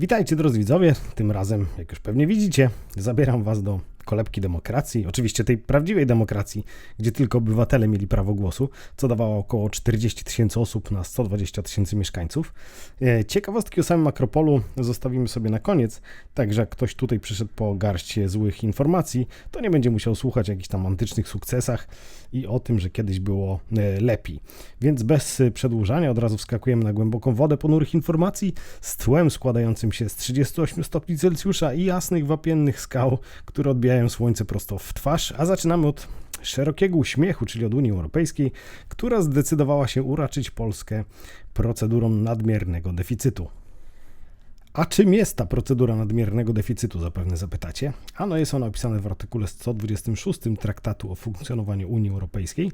Witajcie drodzy widzowie, tym razem, jak już pewnie widzicie, zabieram was do kolebki demokracji, oczywiście tej prawdziwej demokracji, gdzie tylko obywatele mieli prawo głosu, co dawało około 40 tysięcy osób na 120 tysięcy mieszkańców. E, Ciekawostki o samym Akropolu zostawimy sobie na koniec, także jak ktoś tutaj przyszedł po garść złych informacji, to nie będzie musiał słuchać jakichś tam antycznych sukcesach i o tym, że kiedyś było e, lepiej. Więc bez e, przedłużania od razu wskakujemy na głęboką wodę ponurych informacji z tłem składającym się z 38 stopni Celsjusza i jasnych wapiennych skał, które odbijają słońce prosto w twarz, a zaczynamy od szerokiego uśmiechu, czyli od Unii Europejskiej, która zdecydowała się uraczyć Polskę procedurą nadmiernego deficytu. A czym jest ta procedura nadmiernego deficytu, zapewne zapytacie? Ano jest ona opisana w artykule 126 Traktatu o funkcjonowaniu Unii Europejskiej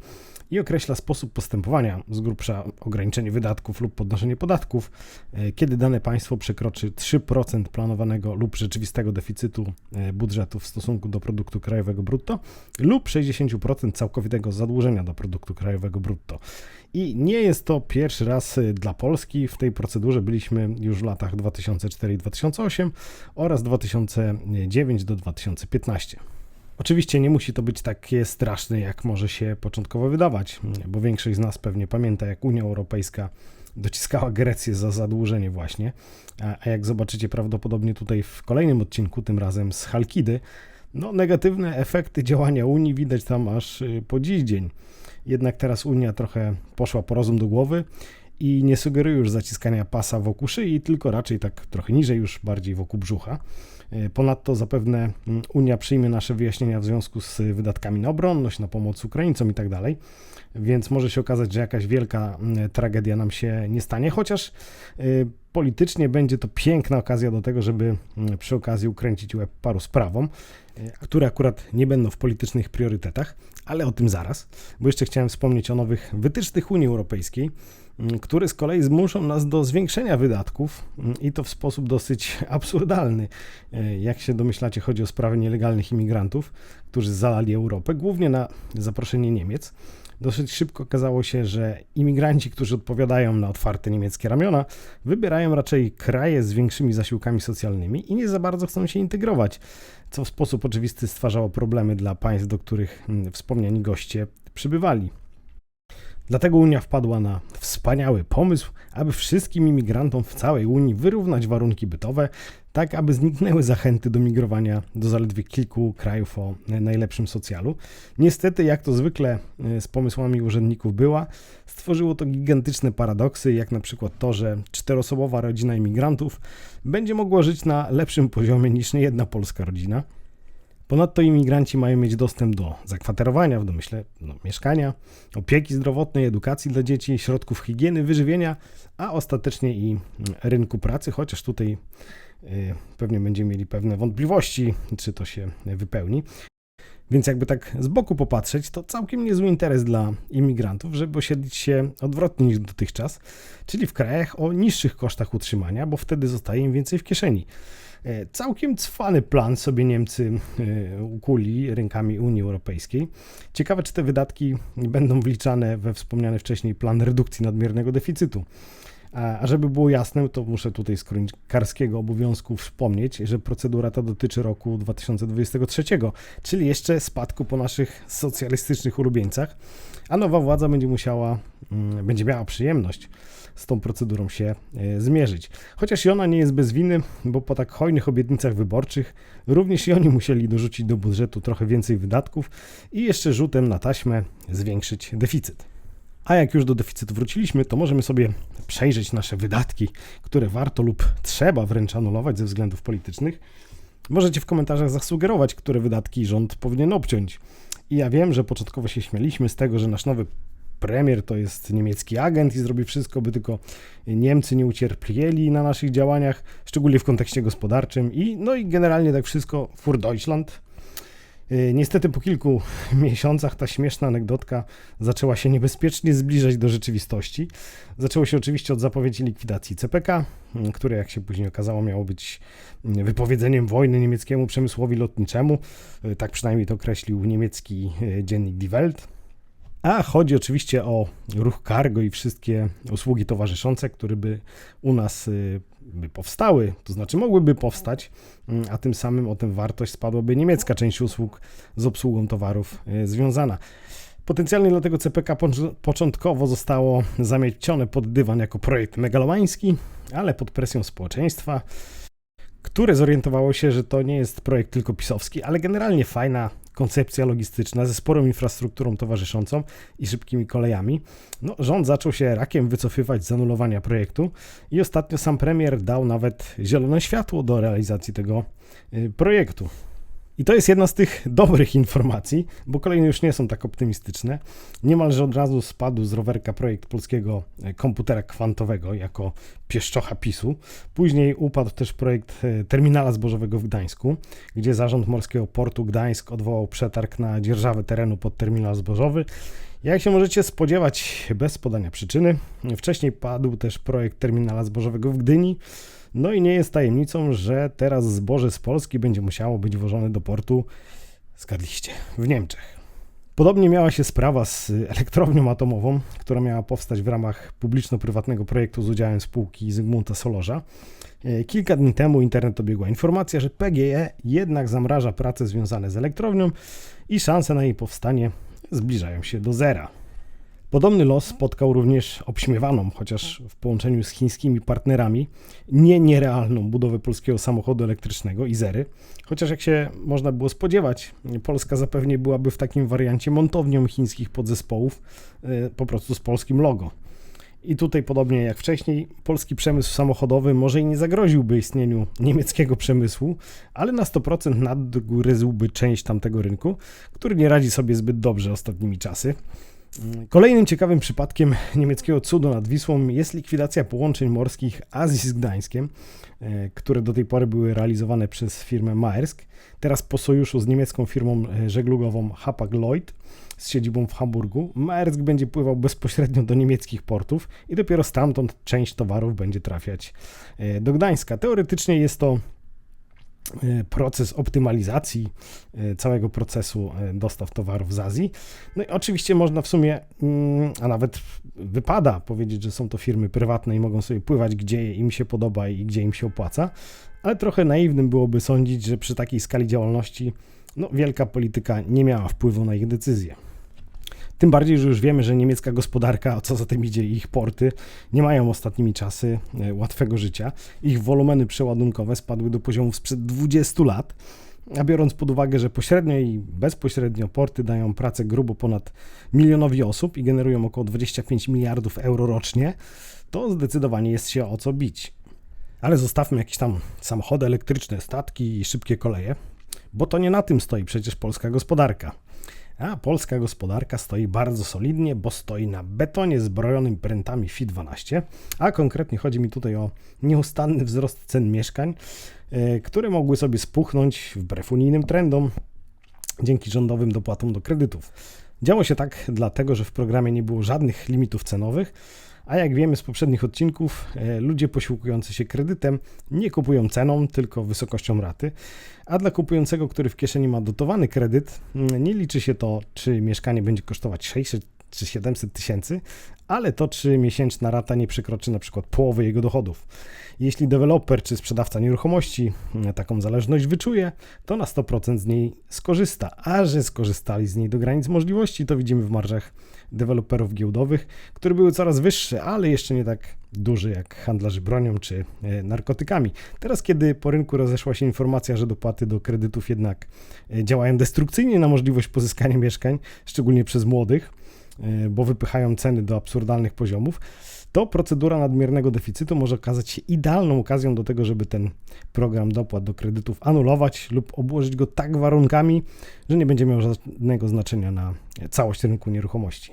i określa sposób postępowania, z grubsza ograniczenie wydatków lub podnoszenie podatków, e, kiedy dane państwo przekroczy 3% planowanego lub rzeczywistego deficytu e, budżetu w stosunku do produktu krajowego brutto lub 60% całkowitego zadłużenia do produktu krajowego brutto. I nie jest to pierwszy raz y, dla Polski. W tej procedurze byliśmy już w latach 2004 i 2008 oraz 2009 do 2015. Oczywiście nie musi to być takie straszne, jak może się początkowo wydawać, bo większość z nas pewnie pamięta, jak Unia Europejska dociskała Grecję za zadłużenie właśnie. A jak zobaczycie prawdopodobnie tutaj w kolejnym odcinku, tym razem z Halkidy, no negatywne efekty działania Unii widać tam aż y, po dziś dzień. Jednak teraz Unia trochę poszła po rozum do głowy i nie sugeruje już zaciskania pasa wokół szyi, tylko raczej tak trochę niżej, już bardziej wokół brzucha. E, ponadto zapewne mm, Unia przyjmie nasze wyjaśnienia w związku z wydatkami na obronność, na pomoc Ukraińcom itd. Więc może się okazać, że jakaś wielka mm, tragedia nam się nie stanie, chociaż e, politycznie będzie to piękna okazja do tego, żeby mm, przy okazji ukręcić łeb paru sprawom, e, które akurat nie będą w politycznych priorytetach, ale o tym zaraz, bo jeszcze chciałem wspomnieć o nowych wytycznych Unii Europejskiej, mm, które z kolei zmuszą nas do zwiększenia wydatków i to w sposób dosyć absurdalny. E, jak się domyślacie, chodzi o sprawę nielegalnych imigrantów, którzy zalali Europę, głównie na zaproszenie Niemiec. Dosyć szybko okazało się, że imigranci, którzy odpowiadają na otwarte niemieckie ramiona, wybierają raczej kraje z większymi zasiłkami socjalnymi i nie za bardzo chcą się integrować, co w sposób oczywisty stwarzało problemy dla państw, do których mm, wspomniani goście przybywali. Dlatego Unia wpadła na wspaniały pomysł, aby wszystkim imigrantom w całej Unii wyrównać warunki bytowe, tak aby zniknęły zachęty do migrowania do zaledwie kilku krajów o najlepszym socjalu. Niestety, jak to zwykle e, z pomysłami urzędników była, stworzyło to gigantyczne paradoksy, jak na przykład to, że czteroosobowa rodzina imigrantów będzie mogła żyć na lepszym poziomie niż niejedna polska rodzina. Ponadto imigranci mają mieć dostęp do zakwaterowania, w domyśle no, mieszkania, opieki zdrowotnej, edukacji dla dzieci, środków higieny, wyżywienia, a ostatecznie i mm, rynku pracy, chociaż tutaj y, pewnie będziemy mieli pewne wątpliwości, czy to się wypełni. Więc jakby tak z boku popatrzeć, to całkiem niezły interes dla imigrantów, żeby osiedlić się odwrotnie niż dotychczas, czyli w krajach o niższych kosztach utrzymania, bo wtedy zostaje im więcej w kieszeni. E, całkiem cwany plan sobie Niemcy e, ukuli rękami Unii Europejskiej. Ciekawe, czy te wydatki będą wliczane we wspomniany wcześniej plan redukcji nadmiernego deficytu. A żeby było jasne, to muszę tutaj z kronikarskiego obowiązku wspomnieć, że procedura ta dotyczy roku 2023, czyli jeszcze spadku po naszych socjalistycznych ulubieńcach, a nowa władza będzie musiała, mm, będzie miała przyjemność z tą procedurą się e, zmierzyć. Chociaż i ona nie jest bez winy, bo po tak hojnych obietnicach wyborczych również i oni musieli dorzucić do budżetu trochę więcej wydatków i jeszcze rzutem na taśmę zwiększyć deficyt. A jak już do deficytu wróciliśmy, to możemy sobie przejrzeć nasze wydatki, które warto lub trzeba wręcz anulować ze względów politycznych. Możecie w komentarzach zasugerować, które wydatki rząd powinien obciąć. I ja wiem, że początkowo się śmieliśmy z tego, że nasz nowy premier to jest niemiecki agent i zrobi wszystko, by tylko Niemcy nie ucierpieli na naszych działaniach, szczególnie w kontekście gospodarczym. I no i generalnie tak wszystko für Deutschland. Y, niestety po kilku miesiącach ta śmieszna anegdotka zaczęła się niebezpiecznie zbliżać do rzeczywistości. Zaczęło się oczywiście od zapowiedzi likwidacji CPK, y, które jak się później okazało miało być y, wypowiedzeniem wojny niemieckiemu przemysłowi lotniczemu. Tak przynajmniej to określił niemiecki dziennik Die Welt. A chodzi oczywiście o ruch cargo i wszystkie usługi towarzyszące, które by u nas y, by powstały, to znaczy mogłyby powstać, mm, a tym samym o tę wartość spadłaby niemiecka część usług z obsługą towarów y, związana. Potencjalnie dlatego CPK początkowo zostało zamiecione pod dywan jako projekt megalomański, ale pod presją społeczeństwa, które zorientowało się, że to nie jest projekt tylko pisowski, ale generalnie fajna koncepcja logistyczna ze sporą infrastrukturą towarzyszącą i szybkimi kolejami. No, rząd zaczął się rakiem wycofywać z anulowania projektu i ostatnio sam premier dał nawet zielone światło do realizacji tego y, projektu. I to jest jedna z tych dobrych informacji, bo kolejne już nie są tak optymistyczne. Niemalże od razu spadł z rowerka projekt polskiego e, komputera kwantowego jako pieszczocha PiSu. Później upadł też projekt e, terminala zbożowego w Gdańsku, gdzie zarząd Morskiego Portu Gdańsk odwołał przetarg na dzierżawę terenu pod terminal zbożowy. Jak się możecie spodziewać, bez podania przyczyny, wcześniej padł też projekt terminala zbożowego w Gdyni. No i nie jest tajemnicą, że teraz zboże z Polski będzie musiało być wożone do portu, zgadliście, w Niemczech. Podobnie miała się sprawa z elektrownią atomową, która miała powstać w ramach publiczno-prywatnego projektu z udziałem spółki Zygmunta Solorza. E, kilka dni temu internet obiegła informacja, że PGE jednak zamraża prace związane z elektrownią i szanse na jej powstanie zbliżają się do zera. Podobny los spotkał również obśmiewaną, chociaż w połączeniu z chińskimi partnerami, nie nierealną budowę polskiego samochodu elektrycznego Izery. Chociaż jak się można było spodziewać, Polska zapewnie byłaby w takim wariancie montownią chińskich podzespołów, e, po prostu z polskim logo. I tutaj, podobnie jak wcześniej, polski przemysł samochodowy może i nie zagroziłby istnieniu niemieckiego przemysłu, ale na 100% nadgryzłby część tamtego rynku, który nie radzi sobie zbyt dobrze ostatnimi czasy. Kolejnym ciekawym przypadkiem niemieckiego cudu nad Wisłą jest likwidacja połączeń morskich Azji z Gdańskiem, e, które do tej pory były realizowane przez firmę Maersk. Teraz po sojuszu z niemiecką firmą e, żeglugową Hapag-Lloyd z siedzibą w Hamburgu, Maersk będzie pływał bezpośrednio do niemieckich portów i dopiero stamtąd część towarów będzie trafiać e, do Gdańska. Teoretycznie jest to proces optymalizacji e, całego procesu e, dostaw towarów z Azji. No i oczywiście można w sumie, mm, a nawet wypada powiedzieć, że są to firmy prywatne i mogą sobie pływać gdzie im się podoba i gdzie im się opłaca, ale trochę naiwnym byłoby sądzić, że przy takiej skali działalności no, wielka polityka nie miała wpływu na ich decyzje. Tym bardziej, że już wiemy, że niemiecka gospodarka, a co za tym idzie ich porty, nie mają ostatnimi czasy e, łatwego życia. Ich wolumeny przeładunkowe spadły do poziomów sprzed 20 lat. A biorąc pod uwagę, że pośrednio i bezpośrednio porty dają pracę grubo ponad milionowi osób i generują około 25 miliardów euro rocznie, to zdecydowanie jest się o co bić. Ale zostawmy jakieś tam samochody elektryczne, statki i szybkie koleje, bo to nie na tym stoi przecież polska gospodarka. A polska gospodarka stoi bardzo solidnie, bo stoi na betonie zbrojonym prętami FI12, a konkretnie chodzi mi tutaj o nieustanny wzrost cen mieszkań, e, które mogły sobie spuchnąć wbrew unijnym trendom dzięki rządowym dopłatom do kredytów. Działo się tak dlatego, że w programie nie było żadnych limitów cenowych, a jak wiemy z poprzednich odcinków, e, ludzie posiłkujący się kredytem nie kupują ceną, tylko wysokością raty. A dla kupującego, który w kieszeni ma dotowany kredyt, mm, nie liczy się to, czy mieszkanie będzie kosztować 600 czy 700 tysięcy, ale to, czy miesięczna rata nie przekroczy na przykład połowy jego dochodów. Jeśli deweloper czy sprzedawca nieruchomości mm, taką zależność wyczuje, to na 100% z niej skorzysta, a że skorzystali z niej do granic możliwości, to widzimy w marżach deweloperów giełdowych, które były coraz wyższe, ale jeszcze nie tak duże jak handlarzy bronią czy e, narkotykami. Teraz, kiedy po rynku rozeszła się informacja, że dopłaty do kredytów jednak e, działają destrukcyjnie na możliwość pozyskania mieszkań, szczególnie przez młodych, bo wypychają ceny do absurdalnych poziomów, to procedura nadmiernego deficytu może okazać się idealną okazją do tego, żeby ten program dopłat do kredytów anulować lub obłożyć go tak warunkami, że nie będzie miał żadnego znaczenia na całość rynku nieruchomości.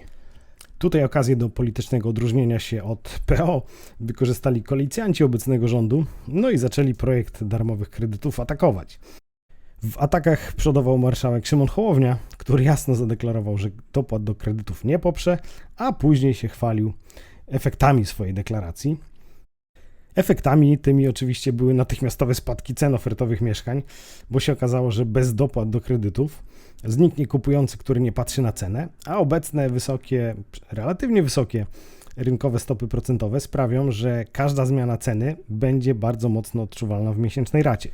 Tutaj okazję do politycznego odróżnienia się od PO wykorzystali koalicjanci obecnego rządu, no i zaczęli projekt darmowych kredytów atakować. W atakach przodował marszałek Szymon Hołownia, który jasno zadeklarował, że dopłat do kredytów nie poprze, a później się chwalił efektami swojej deklaracji. Efektami tymi oczywiście były natychmiastowe spadki cen ofertowych mieszkań, bo się okazało, że bez dopłat do kredytów zniknie kupujący, który nie patrzy na cenę, a obecne wysokie, relatywnie wysokie rynkowe stopy procentowe sprawią, że każda zmiana ceny będzie bardzo mocno odczuwalna w miesięcznej racie.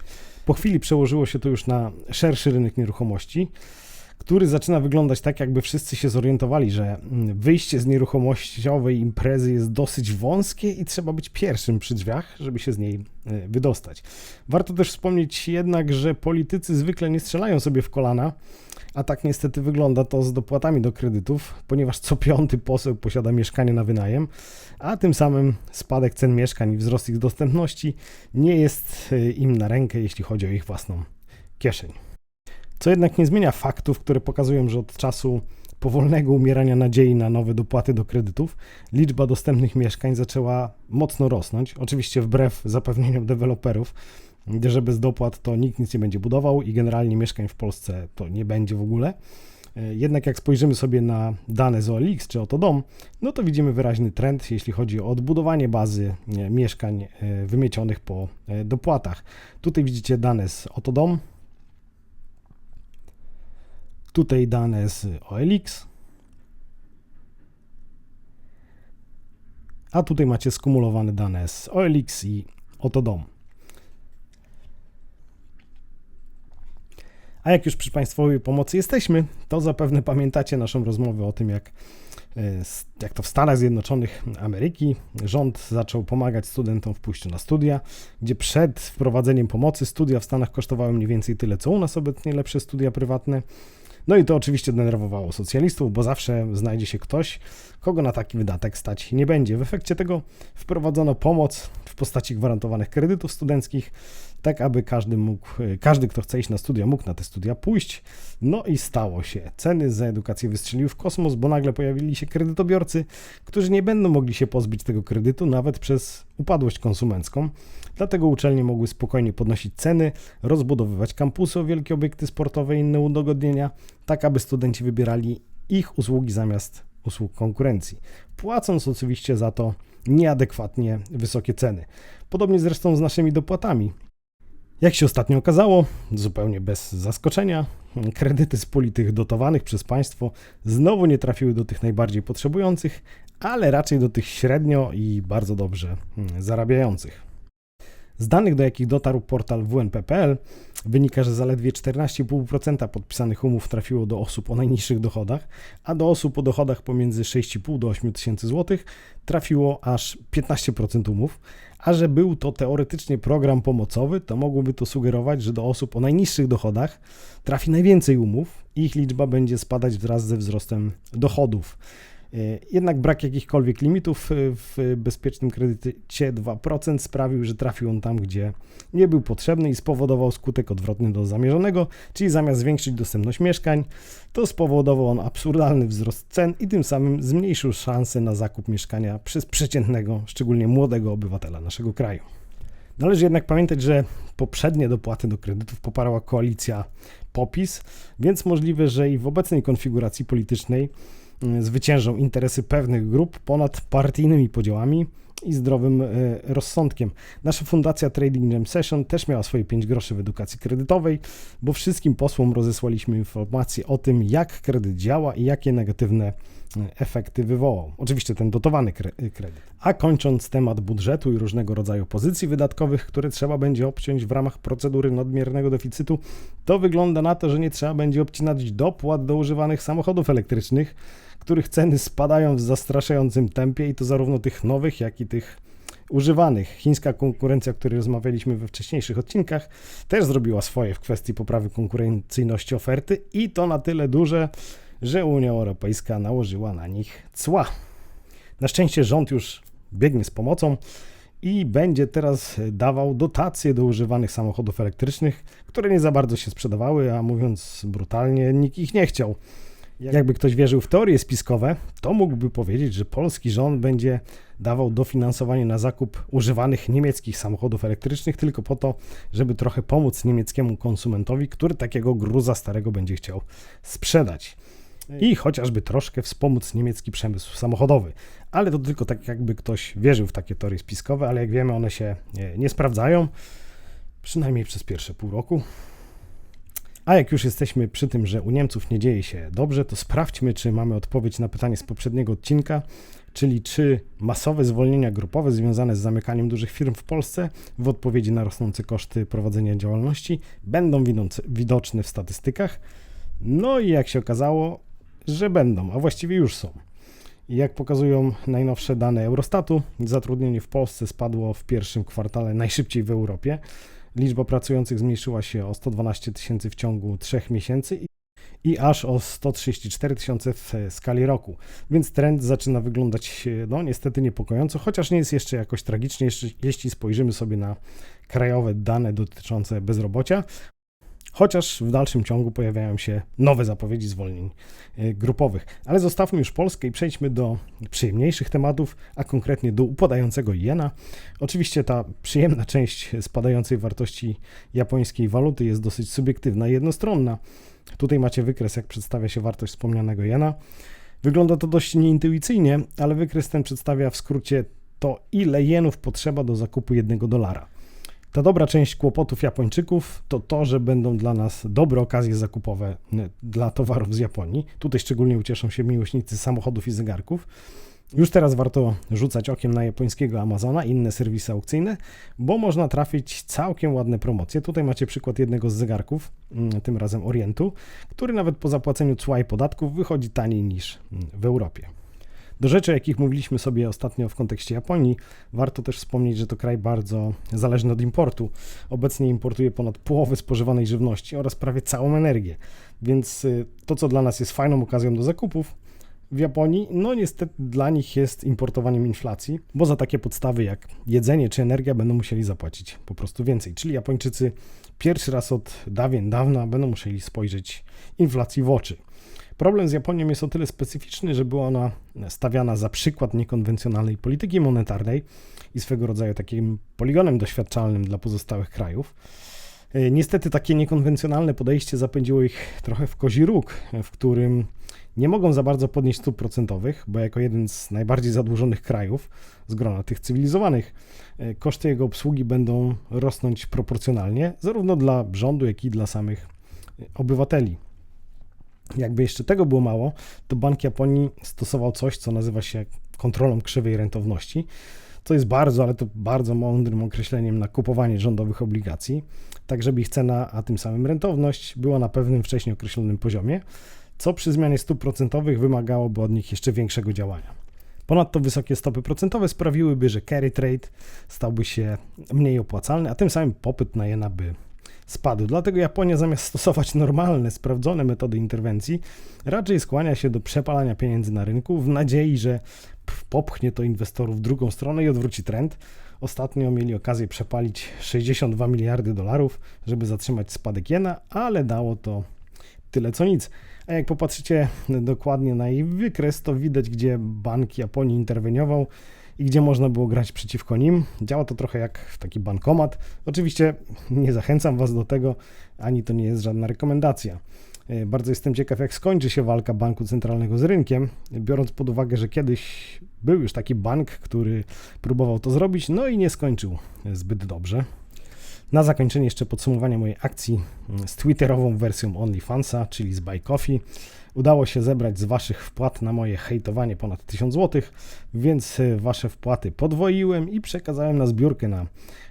Po chwili przełożyło się to już na szerszy rynek nieruchomości, który zaczyna wyglądać tak, jakby wszyscy się zorientowali, że mm, wyjście z nieruchomościowej imprezy jest dosyć wąskie i trzeba być pierwszym przy drzwiach, żeby się z niej e, wydostać. Warto też wspomnieć jednak, że politycy zwykle nie strzelają sobie w kolana, a tak niestety wygląda to z dopłatami do kredytów, ponieważ co piąty poseł posiada mieszkanie na wynajem, a tym samym spadek cen mieszkań i wzrost ich dostępności nie jest e, im na rękę, jeśli chodzi o ich własną kieszeń. Co jednak nie zmienia faktów, które pokazują, że od czasu powolnego umierania nadziei na nowe dopłaty do kredytów, liczba dostępnych mieszkań zaczęła mocno rosnąć. Oczywiście wbrew zapewnieniom deweloperów, że bez dopłat to nikt nic nie będzie budował i generalnie mieszkań w Polsce to nie będzie w ogóle. Jednak jak spojrzymy sobie na dane z OLX czy Oto Dom, no to widzimy wyraźny trend, jeśli chodzi o odbudowanie bazy e, mieszkań e, wymiecionych po e, dopłatach. Tutaj widzicie dane z Oto Dom, Tutaj dane z OLX. A tutaj macie skumulowane dane z OLX i Otodom. A jak już przy Państwowej pomocy jesteśmy, to zapewne pamiętacie naszą rozmowę o tym, jak, e, jak to w Stanach Zjednoczonych Ameryki rząd zaczął pomagać studentom w pójściu na studia, gdzie przed wprowadzeniem pomocy studia w Stanach kosztowały mniej więcej tyle, co u nas obecnie lepsze studia prywatne. No i to oczywiście denerwowało socjalistów, bo zawsze znajdzie się ktoś, kogo na taki wydatek stać nie będzie. W efekcie tego wprowadzono pomoc w postaci gwarantowanych kredytów studenckich, tak aby każdy mógł, każdy, kto chce iść na studia, mógł na te studia pójść. No i stało się. Ceny za edukację wystrzeliły w kosmos, bo nagle pojawili się kredytobiorcy, którzy nie będą mogli się pozbyć tego kredytu nawet przez upadłość konsumencką. Dlatego uczelnie mogły spokojnie podnosić ceny, rozbudowywać kampusy o wielkie obiekty sportowe i inne udogodnienia, tak aby studenci wybierali ich usługi zamiast usług konkurencji, płacąc oczywiście za to nieadekwatnie wysokie ceny. Podobnie zresztą z naszymi dopłatami. Jak się ostatnio okazało, zupełnie bez zaskoczenia, kredyty z puli tych dotowanych przez państwo znowu nie trafiły do tych najbardziej potrzebujących, ale raczej do tych średnio i bardzo dobrze mm, zarabiających. Z danych, do jakich dotarł portal WNP.pl, wynika, że zaledwie 14,5% podpisanych umów trafiło do osób o najniższych dochodach, a do osób o dochodach pomiędzy 6,5 do 8 tysięcy złotych trafiło aż 15% umów. A że był to teoretycznie program pomocowy, to mogłoby to sugerować, że do osób o najniższych dochodach trafi najwięcej umów i ich liczba będzie spadać wraz ze wzrostem dochodów. E, jednak brak jakichkolwiek limitów e, w bezpiecznym kredycie 2% sprawił, że trafił on tam, gdzie nie był potrzebny i spowodował skutek odwrotny do zamierzonego, czyli zamiast zwiększyć dostępność mieszkań, to spowodował on absurdalny wzrost cen i tym samym zmniejszył szanse na zakup mieszkania przez przeciętnego, szczególnie młodego obywatela naszego kraju. Należy jednak pamiętać, że poprzednie dopłaty do kredytów poparła koalicja POPIS, więc możliwe, że i w obecnej konfiguracji politycznej zwyciężą interesy pewnych grup ponad partyjnymi podziałami i zdrowym y, rozsądkiem. Nasza fundacja Trading Jam Session też miała swoje 5 groszy w edukacji kredytowej, bo wszystkim posłom rozesłaliśmy informacje o tym, jak kredyt działa i jakie negatywne y, efekty wywołał. Oczywiście ten dotowany kredyt. A kończąc temat budżetu i różnego rodzaju pozycji wydatkowych, które trzeba będzie obciąć w ramach procedury nadmiernego deficytu, to wygląda na to, że nie trzeba będzie obcinać dopłat do używanych samochodów elektrycznych, których ceny spadają w zastraszającym tempie i to zarówno tych nowych, jak i tych używanych. Chińska konkurencja, o której rozmawialiśmy we wcześniejszych odcinkach, też zrobiła swoje w kwestii poprawy konkurencyjności oferty i to na tyle duże, że Unia Europejska nałożyła na nich cła. Na szczęście rząd już biegnie z pomocą i będzie teraz dawał dotacje do używanych samochodów elektrycznych, które nie za bardzo się sprzedawały, a mówiąc brutalnie, nikt ich nie chciał. Jakby ktoś wierzył w teorie spiskowe, to mógłby powiedzieć, że polski rząd będzie dawał dofinansowanie na zakup używanych niemieckich samochodów elektrycznych tylko po to, żeby trochę pomóc niemieckiemu konsumentowi, który takiego gruza starego będzie chciał sprzedać. I chociażby troszkę wspomóc niemiecki przemysł samochodowy. Ale to tylko tak, jakby ktoś wierzył w takie teorie spiskowe, ale jak wiemy, one się nie, nie sprawdzają, przynajmniej przez pierwsze pół roku. A jak już jesteśmy przy tym, że u Niemców nie dzieje się dobrze, to sprawdźmy, czy mamy odpowiedź na pytanie z poprzedniego odcinka, czyli czy masowe zwolnienia grupowe związane z zamykaniem dużych firm w Polsce w odpowiedzi na rosnące koszty prowadzenia działalności będą widoczne w statystykach. No i jak się okazało, że będą, a właściwie już są. Jak pokazują najnowsze dane Eurostatu, zatrudnienie w Polsce spadło w pierwszym kwartale najszybciej w Europie. Liczba pracujących zmniejszyła się o 112 tysięcy w ciągu 3 miesięcy i aż o 134 tysiące w skali roku. Więc trend zaczyna wyglądać no niestety niepokojąco, chociaż nie jest jeszcze jakoś tragicznie, jeśli spojrzymy sobie na krajowe dane dotyczące bezrobocia. Chociaż w dalszym ciągu pojawiają się nowe zapowiedzi zwolnień e, grupowych. Ale zostawmy już Polskę i przejdźmy do przyjemniejszych tematów, a konkretnie do upadającego jena. Oczywiście ta przyjemna część spadającej wartości japońskiej waluty jest dosyć subiektywna i jednostronna. Tutaj macie wykres, jak przedstawia się wartość wspomnianego jena. Wygląda to dość nieintuicyjnie, ale wykres ten przedstawia w skrócie to, ile jenów potrzeba do zakupu jednego dolara. Ta dobra część kłopotów Japończyków to to, że będą dla nas dobre okazje zakupowe dla towarów z Japonii. Tutaj szczególnie ucieszą się miłośnicy samochodów i zegarków. Już teraz warto rzucać okiem na japońskiego Amazona i inne serwisy aukcyjne, bo można trafić całkiem ładne promocje. Tutaj macie przykład jednego z zegarków, mm, tym razem Orientu, który nawet po zapłaceniu cła i podatków wychodzi taniej niż mm, w Europie. Do rzeczy, o jakich mówiliśmy sobie ostatnio w kontekście Japonii, warto też wspomnieć, że to kraj bardzo zależny od importu. Obecnie importuje ponad połowę spożywanej żywności oraz prawie całą energię. Więc y, to, co dla nas jest fajną okazją do zakupów, w Japonii, no niestety dla nich jest importowaniem inflacji, bo za takie podstawy jak jedzenie czy energia będą musieli zapłacić po prostu więcej. Czyli Japończycy pierwszy raz od dawien dawna będą musieli spojrzeć inflacji w oczy. Problem z Japonią jest o tyle specyficzny, że była ona stawiana za przykład niekonwencjonalnej polityki monetarnej i swego rodzaju takim poligonem doświadczalnym dla pozostałych krajów. E, niestety takie niekonwencjonalne podejście zapędziło ich trochę w kozi róg, w którym nie mogą za bardzo podnieść stóp procentowych, bo jako jeden z najbardziej zadłużonych krajów z grona tych cywilizowanych, e, koszty jego obsługi będą rosnąć proporcjonalnie, zarówno dla rządu, jak i dla samych obywateli. Jakby jeszcze tego było mało, to Bank Japonii stosował coś, co nazywa się kontrolą krzywej rentowności, co jest bardzo, ale to bardzo mądrym określeniem na kupowanie rządowych obligacji, tak żeby ich cena, a tym samym rentowność była na pewnym wcześniej określonym poziomie, co przy zmianie stóp procentowych wymagałoby od nich jeszcze większego działania. Ponadto wysokie stopy procentowe sprawiłyby, że carry trade stałby się mniej opłacalny, a tym samym popyt na jena by spadł. Dlatego Japonia zamiast stosować normalne, sprawdzone metody interwencji, raczej skłania się do przepalania pieniędzy na rynku w nadziei, że popchnie to inwestorów w drugą stronę i odwróci trend. Ostatnio mieli okazję przepalić 62 miliardy dolarów, żeby zatrzymać spadek jena, ale dało to tyle co nic. A jak popatrzycie dokładnie na jej wykres, to widać, gdzie bank Japonii interweniował i gdzie można było grać przeciwko nim. Działa to trochę jak taki bankomat. Oczywiście nie zachęcam Was do tego, ani to nie jest żadna rekomendacja. E, bardzo jestem ciekaw, jak skończy się walka banku centralnego z rynkiem, biorąc pod uwagę, że kiedyś był już taki bank, który próbował to zrobić, no i nie skończył zbyt dobrze. Na zakończenie jeszcze podsumowanie mojej akcji z twitterową wersją OnlyFansa, czyli z Buy Coffee. Udało się zebrać z Waszych wpłat na moje hejtowanie ponad 1000 zł, więc e, Wasze wpłaty podwoiłem i przekazałem na zbiórkę na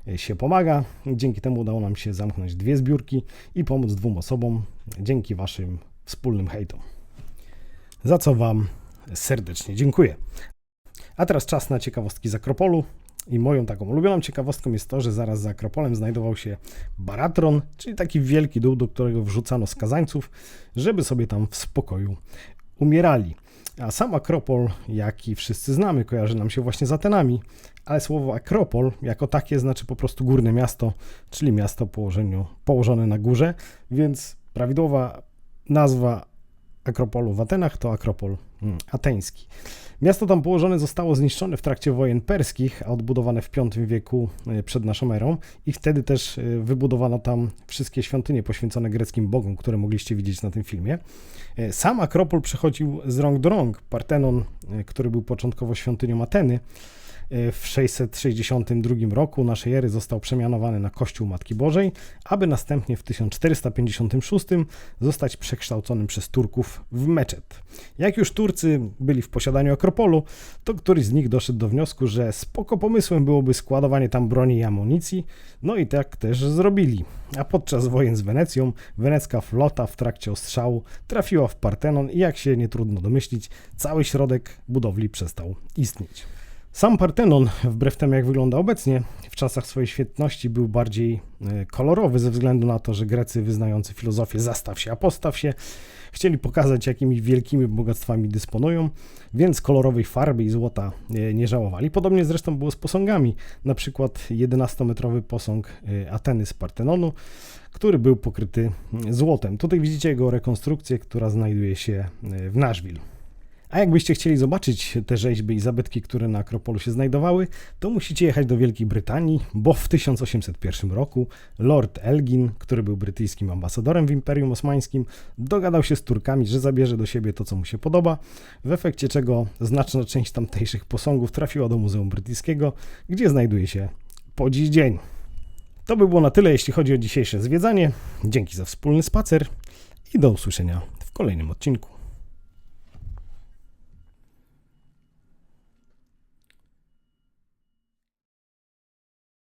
e, się pomaga. Dzięki temu udało nam się zamknąć dwie zbiórki i pomóc dwóm osobom dzięki Waszym wspólnym hejtom. Za co Wam serdecznie dziękuję. A teraz czas na ciekawostki z Akropolu. I moją taką ulubioną ciekawostką jest to, że zaraz za Akropolem znajdował się Baratron, czyli taki wielki dół, do którego wrzucano skazańców, żeby sobie tam w spokoju umierali. A sam Akropol, jaki wszyscy znamy, kojarzy nam się właśnie z Atenami, ale słowo Akropol jako takie znaczy po prostu górne miasto, czyli miasto położeniu, położone na górze, więc prawidłowa nazwa Akropolu w Atenach to Akropol ateński. Miasto tam położone zostało zniszczone w trakcie wojen perskich, a odbudowane w V wieku e, przed naszą erą i wtedy też e, wybudowano tam wszystkie świątynie poświęcone greckim bogom, które mogliście widzieć na tym filmie. E, sam Akropol przechodził z rąk do rąk. Partenon, który był początkowo świątynią Ateny, w 662 roku naszej ery został przemianowany na Kościół Matki Bożej, aby następnie w 1456 zostać przekształconym przez Turków w meczet. Jak już Turcy byli w posiadaniu Akropolu, to któryś z nich doszedł do wniosku, że spoko pomysłem byłoby składowanie tam broni i amunicji, no i tak też zrobili. A podczas wojen z Wenecją, wenecka flota w trakcie ostrzału trafiła w Partenon i jak się nie trudno domyślić, cały środek budowli przestał istnieć. Sam Partenon, wbrew temu jak wygląda obecnie, w czasach swojej świetności był bardziej e, kolorowy ze względu na to, że Grecy wyznający filozofię zastaw się, a postaw się, chcieli pokazać jakimi wielkimi bogactwami dysponują, więc kolorowej farby i złota e, nie żałowali. Podobnie zresztą było z posągami, na przykład 11-metrowy posąg e, Ateny z Partenonu, który był pokryty mm, złotem. Tutaj widzicie jego rekonstrukcję, która znajduje się w Nashville. A jakbyście chcieli zobaczyć te rzeźby i zabytki, które na Akropolu się znajdowały, to musicie jechać do Wielkiej Brytanii, bo w 1801 roku Lord Elgin, który był brytyjskim ambasadorem w Imperium Osmańskim, dogadał się z Turkami, że zabierze do siebie to, co mu się podoba, w efekcie czego znaczna część tamtejszych posągów trafiła do Muzeum Brytyjskiego, gdzie znajduje się po dziś dzień. To by było na tyle, jeśli chodzi o dzisiejsze zwiedzanie. Dzięki za wspólny spacer i do usłyszenia w kolejnym odcinku.